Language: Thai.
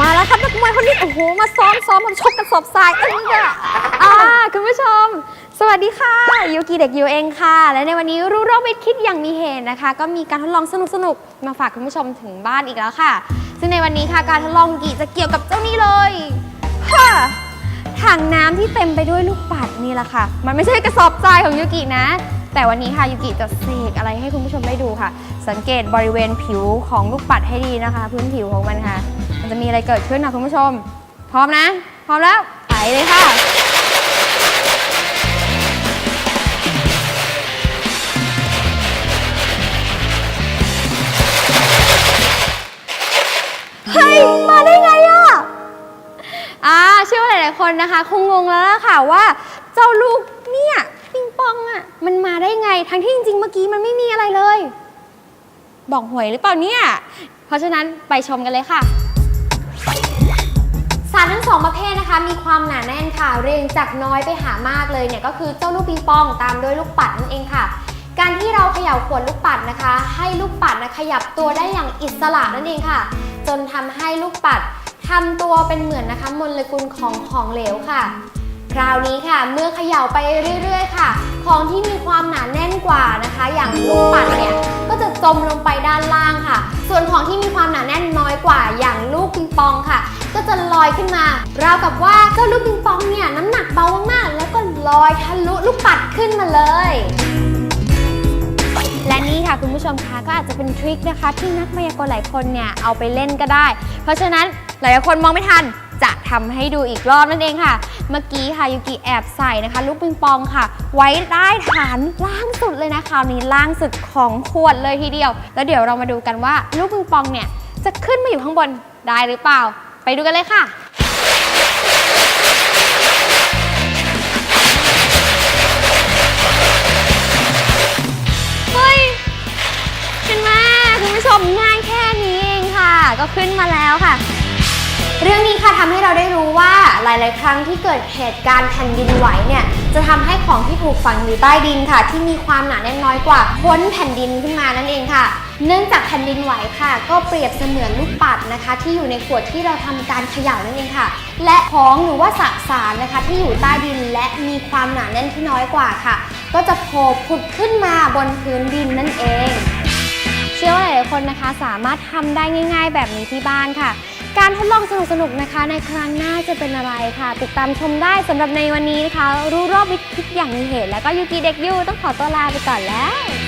มาแล้วยคนนี้โอ้โหมาซ้อมซ้อมมาชกกระสอบทรายเอ้ยอะอ่าคุณผู้ชม สวัสดีค่ะยูกิเด็กยูเองค่ะ และในวันนี้รู้โรควิทย์คิดอย่างมีเหตุนะคะ ก็มีการทดลองสนุกๆมาฝากคุณผู้ชมถึงบ้านอีกแล้วค่ะ ซึ่งในวันนี้ค่ะการทดลองกิจะเกี่ยวกับเจ้านี่เลยค่ะถังน้ำที่เต็มไปด้วยลูกปัดนี่แหละค่ะ มันไม่ใช่กระสอบทรายของยูกินะ แต่วันนี้ค่ะยูกิจะเสกอะไรให้คุณผู้ชมได้ดูค่ะ สังเกตบริเวณผิวของลูกปัดให้ดีนะคะ พื้นผิวของมันค่ะ มันจะมีอะไรเกิดขึ้นนะคุณผู้ชม พร้อมนะ พร้อมแล้วไปเลยค่ะ เฮ้ย มาได้ไงอะอ่าเชื่อว่าหลายๆคนนะคะ คงงงแล้วล่ะค่ะว่า เจ้าลูกเนี่ยปิงปองอะมันมาได้ไง ทั้งที่จริงๆ เมื่อกี้มันไม่มีอะไรเลย บอกหวยหรือเปล่าเนี่ย เพราะฉะนั้นไปชมกันเลยค่ะ เรียงจากน้อยไปหามากเลยเนี่ยก็คือเจ้าลูกปิงปองตามด้วยลูกปัดนั่นเองค่ะ การที่เราเขย่าขวดลูกปัดนะคะ ให้ลูกปัดนะขยับตัวได้อย่างอิสระนั่นเองค่ะ จนทำให้ลูกปัดทำตัวเป็นเหมือนนะคะโมเลกุลของของเหลวค่ะ คราวนี้ค่ะเมื่อเขย่าไปเรื่อย ๆ ค่ะ ของที่มีความหนาแน่นกว่านะคะ อย่างลูกปัดเนี่ยก็จะจมลงไปด้านล่างค่ะ อยขึ้นมาราวกับว่าเจ้าลูกปิงปองเนี่ยน้ำหนักเบามากๆแล้วก็ลอยทะลุลูกปัดขึ้นมาเลย และนี่ค่ะคุณผู้ชมคะก็อาจจะเป็นทริคนะคะ ที่นักมายากลหลายคนเนี่ยเอาไปเล่นก็ได้ เพราะฉะนั้นหลายๆคนมองไม่ทันจะทำให้ดูอีกรอบนั่นเองค่ะ เมื่อกี้ค่ะยูกิแอบใส่นะคะ ลูกปิงปองค่ะ ไว้ใต้ฐานล่างสุดเลยนะคราวนี้ล่างสุดของขวดเลยทีเดียว แล้วเดี๋ยวเรามาดูกันว่า ลูกปิงปองเนี่ยจะขึ้นมาอยู่ข้างบนได้หรือเปล่า ไปดูกันเลยค่ะ เฮ้ยเห็นมาคุณผู้ชมง่ายแค่นี้เองค่ะ ก็ขึ้นมาแล้วค่ะ เรื่องนี้ค่ะทำให้เราได้รู้ว่าหลาย ๆ ครั้งที่เกิดเหตุการณ์แผ่นดินไหวเนี่ยจะทำให้ของที่ถูกฝังอยู่ใต้ดินค่ะ ที่มีความหนาแน่นน้อยกว่าพ้นแผ่นดินขึ้นมานั่นเองค่ะ เนื่องจากแผ่นดินไหวค่ะ ก็เปรียบเสมือนลูกปัดนะคะ ที่อยู่ในขวดที่เราทำการเขย่านั่นเองค่ะ และของหรือว่าสสารนะคะ ที่อยู่ใต้ดินและมีความหนาแน่นที่น้อยกว่าค่ะ ก็จะโผล่ผุดขึ้นมาบนพื้นดินนั่นเอง เชื่อว่าหลายๆคนนะคะ สามารถทำได้ง่าย ๆ แบบนี้ที่บ้านค่ะ การทดลองสนุกๆนะคะ ในครั้งหน้าจะเป็นอะไรค่ะ ติดตามชมได้สำหรับในวันนี้นะคะ รู้รอบวิทย์คิดอย่างมีเหตุ แล้วก็ยูกิเด็กยูต้องขอตัวลาไปก่อนแล้ว